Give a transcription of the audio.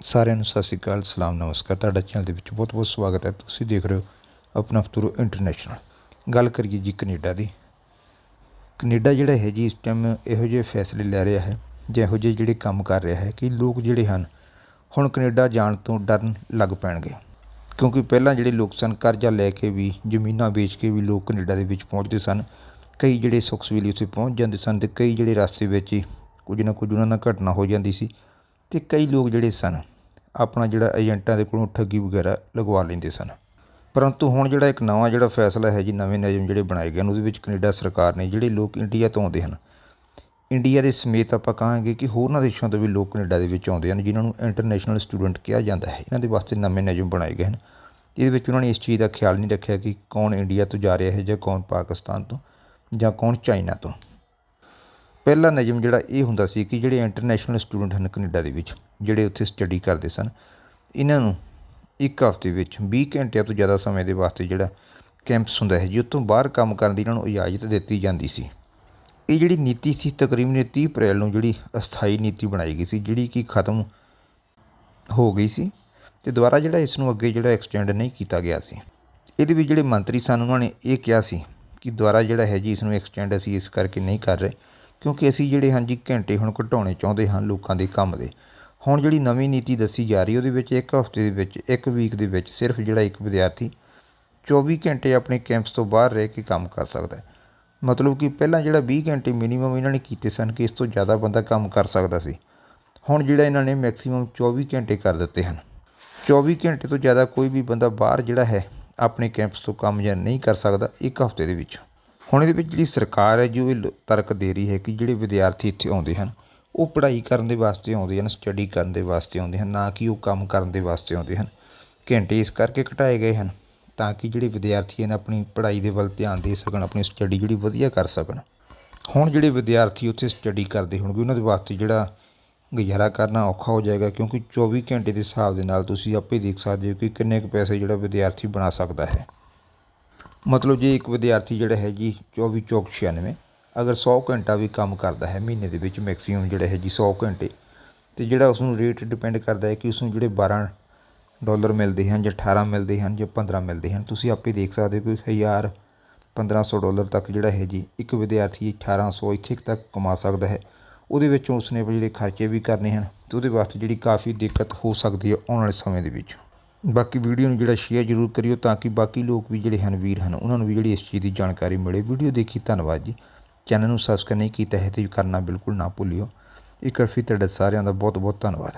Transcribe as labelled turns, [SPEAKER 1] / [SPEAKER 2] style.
[SPEAKER 1] ਸਾਰਿਆਂ ਨੂੰ ਸਤਿ ਸ਼੍ਰੀ ਅਕਾਲ, ਸਲਾਮ, ਨਮਸਕਾਰ। ਤੁਹਾਡਾ ਚੈਨਲ ਦੇ ਵਿੱਚ ਬਹੁਤ ਬਹੁਤ ਸਵਾਗਤ ਹੈ। ਤੁਸੀਂ ਦੇਖ ਰਹੇ ਹੋ ਆਪਣਾ ਫਤੂਰੋ ਇੰਟਰਨੈਸ਼ਨਲ। ਗੱਲ ਕਰੀਏ ਜੀ ਕੈਨੇਡਾ ਦੀ। ਕੈਨੇਡਾ ਜਿਹੜਾ ਹੈ ਜੀ ਇਸ ਟਾਈਮ ਇਹੋ ਜਿਹੇ ਫੈਸਲੇ ਲੈ ਰਿਹਾ ਹੈ ਜਾਂ ਇਹੋ ਜਿਹੇ ਜਿਹੜੇ ਕੰਮ ਕਰ ਰਿਹਾ ਹੈ ਕਿ ਲੋਕ ਜਿਹੜੇ ਹਨ, ਹੁਣ ਕੈਨੇਡਾ ਜਾਣ ਤੋਂ ਡਰਨ ਲੱਗ ਪੈਣਗੇ। ਕਿਉਂਕਿ ਪਹਿਲਾਂ ਜਿਹੜੇ ਲੋਕ ਸਨ, ਕਰਜ਼ਾ ਲੈ ਕੇ ਵੀ, ਜ਼ਮੀਨਾਂ ਵੇਚ ਕੇ ਵੀ ਲੋਕ ਕੈਨੇਡਾ ਦੇ ਵਿੱਚ ਪਹੁੰਚਦੇ ਸਨ। ਕਈ ਜਿਹੜੇ ਸੁੱਖ ਸਵੀਲੀ ਉੱਥੇ ਪਹੁੰਚ ਜਾਂਦੇ ਸਨ ਅਤੇ ਕਈ ਜਿਹੜੇ ਰਸਤੇ ਵਿੱਚ ਹੀ ਕੁਝ ਨਾ ਕੁਝ ਉਹਨਾਂ ਨਾਲ ਘਟਨਾ ਹੋ ਜਾਂਦੀ ਸੀ। ਅਤੇ ਕਈ ਲੋਕ ਜਿਹੜੇ ਸਨ, ਆਪਣਾ ਜਿਹੜਾ ਏਜੰਟਾਂ ਦੇ ਕੋਲੋਂ ਠੱਗੀ ਵਗੈਰਾ ਲਗਵਾ ਲੈਂਦੇ ਸਨ। ਪਰੰਤੂ ਹੁਣ ਜਿਹੜਾ ਇੱਕ ਨਵਾਂ ਜਿਹੜਾ ਫੈਸਲਾ ਹੈ ਜੀ, ਨਵੇਂ ਨਿਯਮ ਜਿਹੜੇ ਬਣਾਏ ਗਏ ਹਨ ਉਹਦੇ ਵਿੱਚ ਕੈਨੇਡਾ ਸਰਕਾਰ ਨੇ ਜਿਹੜੇ ਲੋਕ ਇੰਡੀਆ ਤੋਂ ਆਉਂਦੇ ਹਨ, ਇੰਡੀਆ ਦੇ ਸਮੇਤ ਆਪਾਂ ਕਹਾਂਗੇ ਕਿ ਹੋਰਨਾਂ ਦੇਸ਼ਾਂ ਤੋਂ ਵੀ ਲੋਕ ਕੈਨੇਡਾ ਦੇ ਵਿੱਚ ਆਉਂਦੇ ਹਨ, ਜਿਨ੍ਹਾਂ ਨੂੰ ਇੰਟਰਨੈਸ਼ਨਲ ਸਟੂਡੈਂਟ ਕਿਹਾ ਜਾਂਦਾ ਹੈ। ਇਹਨਾਂ ਦੇ ਵਾਸਤੇ ਨਵੇਂ ਨਿਯਮ ਬਣਾਏ ਗਏ ਹਨ। ਇਹਦੇ ਵਿੱਚ ਉਹਨਾਂ ਨੇ ਇਸ ਚੀਜ਼ ਦਾ ਖਿਆਲ ਨਹੀਂ ਰੱਖਿਆ ਕਿ ਕੌਣ ਇੰਡੀਆ ਤੋਂ ਜਾ ਰਿਹਾ ਹੈ ਜਾਂ ਕੌਣ ਪਾਕਿਸਤਾਨ ਤੋਂ ਜਾਂ ਕੌਣ ਚਾਈਨਾ ਤੋਂ। ਪਹਿਲਾ ਨਿਯਮ ਜਿਹੜਾ ਇਹ ਹੁੰਦਾ ਸੀ ਕਿ ਜਿਹੜੇ ਇੰਟਰਨੈਸ਼ਨਲ ਸਟੂਡੈਂਟ ਹਨ ਕੈਨੇਡਾ ਦੇ ਵਿੱਚ, ਜਿਹੜੇ ਉੱਥੇ ਸਟੱਡੀ ਕਰਦੇ ਸਨ, ਇਹਨਾਂ ਨੂੰ ਇੱਕ ਹਫ਼ਤੇ ਵਿੱਚ 20 ਘੰਟਿਆਂ ਤੋਂ ਜ਼ਿਆਦਾ ਸਮੇਂ ਦੇ ਵਾਸਤੇ ਜਿਹੜਾ ਕੈਂਪਸ ਹੁੰਦਾ ਹੈ, ਜੀ ਉੱਥੋਂ ਬਾਹਰ ਕੰਮ ਕਰਨ ਦੀ ਇਹਨਾਂ ਨੂੰ ਇਜਾਜ਼ਤ ਦਿੱਤੀ ਜਾਂਦੀ ਸੀ। ਇਹ ਜਿਹੜੀ ਨੀਤੀ ਸੀ, ਤਕਰੀਬਨ 30 ਅਪ੍ਰੈਲ ਨੂੰ ਜਿਹੜੀ ਅਸਥਾਈ ਨੀਤੀ ਬਣਾਈ ਗਈ ਸੀ, ਜਿਹੜੀ ਕਿ ਖਤਮ ਹੋ ਗਈ ਸੀ ਅਤੇ ਦੁਬਾਰਾ ਜਿਹੜਾ ਇਸ ਨੂੰ ਅੱਗੇ ਜਿਹੜਾ ਐਕਸਟੈਂਡ ਨਹੀਂ ਕੀਤਾ ਗਿਆ ਸੀ। ਇਹਦੇ ਵਿੱਚ ਜਿਹੜੇ ਮੰਤਰੀ ਸਨ, ਉਹਨਾਂ ਨੇ ਇਹ ਕਿਹਾ ਸੀ ਕਿ ਦੁਬਾਰਾ ਜਿਹੜਾ ਹੈ ਜੀ ਇਸ ਨੂੰ ਐਕਸਟੈਂਡ ਅਸੀਂ ਇਸ ਕਰਕੇ ਨਹੀਂ ਕਰ ਰਹੇ। ਕਿਉਂਕਿ ਅਸੀਂ ਜਿਹੜੇ ਹਾਂ ਜੀ ਘੰਟੇ ਹੁਣ ਘਟਾਉਣੇ ਚਾਹੁੰਦੇ ਹਨ ਲੋਕਾਂ ਦੇ ਕੰਮ ਦੇ। ਹੁਣ ਜਿਹੜੀ ਨਵੀਂ ਨੀਤੀ ਦੱਸੀ ਜਾ ਰਹੀ ਉਹਦੇ ਵਿੱਚ ਇੱਕ ਹਫ਼ਤੇ ਦੇ ਵਿੱਚ, ਇੱਕ ਵੀਕ ਦੇ ਵਿੱਚ ਸਿਰਫ ਜਿਹੜਾ ਇੱਕ ਵਿਦਿਆਰਥੀ 24 ਘੰਟੇ ਆਪਣੇ ਕੈਂਪਸ ਤੋਂ ਬਾਹਰ ਰਹਿ ਕੇ ਕੰਮ ਕਰ ਸਕਦਾ ਮਤਲਬ ਕਿ ਪਹਿਲਾਂ ਜਿਹੜਾ 20 ਘੰਟੇ ਮਿਨੀਮਮ ਇਹਨਾਂ ਨੇ ਕੀਤੇ ਸਨ ਕਿ ਇਸ ਤੋਂ ਜ਼ਿਆਦਾ ਬੰਦਾ ਕੰਮ ਕਰ ਸਕਦਾ ਸੀ। ਹੁਣ ਜਿਹੜਾ ਇਹਨਾਂ ਨੇ ਮੈਕਸਿਮਮ 24 ਘੰਟੇ ਕਰ ਦਿੱਤੇ ਹਨ। 24 ਘੰਟੇ ਤੋਂ ਜ਼ਿਆਦਾ ਕੋਈ ਵੀ ਬੰਦਾ ਬਾਹਰ ਜਿਹੜਾ ਹੈ, ਆਪਣੇ ਕੈਂਪਸ ਤੋਂ ਕੰਮ ਜਾਂ ਨਹੀਂ ਕਰ ਸਕਦਾ ਇੱਕ ਹਫ਼ਤੇ ਦੇ ਵਿੱਚ। ਹੁਣ ਇਹਦੇ ਵਿੱਚ ਜਿਹੜੀ ਸਰਕਾਰ ਹੈ, ਜੋ ਇਹ ਲ- ਤਰਕ ਦੇ ਰਹੀ ਹੈ ਕਿ ਜਿਹੜੇ ਵਿਦਿਆਰਥੀ ਇੱਥੇ ਆਉਂਦੇ ਹਨ, ਉਹ ਪੜ੍ਹਾਈ ਕਰਨ ਦੇ ਵਾਸਤੇ ਆਉਂਦੇ ਹਨ ਸਟੱਡੀ ਕਰਨ ਦੇ ਵਾਸਤੇ ਆਉਂਦੇ ਹਨ, ਨਾ ਕਿ ਉਹ ਕੰਮ ਕਰਨ ਦੇ ਵਾਸਤੇ ਆਉਂਦੇ ਹਨ। ਘੰਟੇ ਇਸ ਕਰਕੇ ਘਟਾਏ ਗਏ ਹਨ ਤਾਂ ਕਿ ਜਿਹੜੇ ਵਿਦਿਆਰਥੀ ਹਨ, ਆਪਣੀ ਪੜ੍ਹਾਈ ਦੇ ਵੱਲ ਧਿਆਨ ਦੇ ਸਕਣ, ਆਪਣੀ ਸਟੱਡੀ ਜਿਹੜੀ ਵਧੀਆ ਕਰ ਸਕਣ। ਹੁਣ ਜਿਹੜੇ ਵਿਦਿਆਰਥੀ ਉੱਥੇ ਸਟੱਡੀ ਕਰਦੇ ਹੋਣਗੇ, ਉਹਨਾਂ ਦੇ ਵਾਸਤੇ ਜਿਹੜਾ ਗੁਜ਼ਾਰਾ ਕਰਨਾ ਔਖਾ ਹੋ ਜਾਏਗਾ, ਕਿਉਂਕਿ 24 ਘੰਟੇ ਦੇ ਹਿਸਾਬ ਦੇ ਨਾਲ ਤੁਸੀਂ ਆਪੇ ਦੇਖ ਸਕਦੇ ਹੋ ਕਿ ਕਿੰਨੇ ਕੁ ਪੈਸੇ ਜਿਹੜਾ ਵਿਦਿਆਰਥੀ ਬਣਾ ਸਕਦਾ ਹੈ। ਮਤਲਬ ਜੇ ਇੱਕ ਵਿਦਿਆਰਥੀ ਜਿਹੜਾ ਹੈ ਜੀ 24 ਚੌਕ 96 ਅਗਰ 100 ਘੰਟਾ ਵੀ ਕੰਮ ਕਰਦਾ ਹੈ ਮਹੀਨੇ ਦੇ ਵਿੱਚ ਮੈਕਸਿਮਮ ਜਿਹੜਾ ਹੈ ਜੀ 100 ਘੰਟੇ, ਤੇ ਜਿਹੜਾ ਉਸ ਨੂੰ ਰੇਟ ਡਿਪੈਂਡ ਕਰਦਾ ਹੈ ਕਿ ਉਸ ਨੂੰ ਜਿਹੜੇ 12 ਡਾਲਰ ਮਿਲਦੇ ਹਨ ਜਾਂ 18 ਮਿਲਦੇ ਹਨ ਜਾਂ 15 ਮਿਲਦੇ ਹਨ, ਤੁਸੀਂ ਆਪੇ ਦੇਖ ਸਕਦੇ ਹੋ ਕਿ 1000 1500 ਡਾਲਰ ਤੱਕ ਜਿਹੜਾ ਹੈ ਜੀ ਇੱਕ ਵਿਦਿਆਰਥੀ 1800 ਇੱਥੇ ਤੱਕ ਕਮਾ ਸਕਦਾ ਹੈ। ਉਹਦੇ ਵਿੱਚੋਂ ਉਸਨੇ ਜਿਹੜੇ ਖਰਚੇ ਵੀ ਕਰਨੇ ਹਨ, ਤੇ ਉਹਦੇ ਵਾਸਤੇ ਜਿਹੜੀ ਕਾਫੀ ਦਿੱਕਤ ਹੋ ਸਕਦੀ ਹੈ ਆਉਣ ਵਾਲੇ ਸਮੇਂ ਦੇ ਵਿੱਚ। ਬਾਕੀ ਵੀਡੀਓ ਨੂੰ ਜਿਹੜਾ ਸ਼ੇਅਰ ਜ਼ਰੂਰ ਕਰਿਓ ਤਾਂ ਕਿ ਬਾਕੀ ਲੋਕ ਵੀ ਜਿਹੜੇ ਹਨ, ਵੀਰ ਹਨ, ਉਹਨਾਂ ਨੂੰ ਵੀ ਜਿਹੜੀ ਇਸ ਚੀਜ਼ ਦੀ ਜਾਣਕਾਰੀ ਮਿਲੇ। ਵੀਡੀਓ ਦੇਖੀ, ਧੰਨਵਾਦ ਜੀ। ਚੈਨਲ ਨੂੰ ਸਬਸਕ੍ਰਾਈਬ ਨਹੀਂ ਕੀਤਾ ਹੈ ਤੇ ਕਰਨਾ ਬਿਲਕੁਲ ਨਾ ਭੁੱਲਿਓ। ਇੱਕ ਵਾਰ ਫਿਰ ਤੁਹਾਡਾ ਸਾਰਿਆਂ ਦਾ ਬਹੁਤ ਬਹੁਤ ਧੰਨਵਾਦ।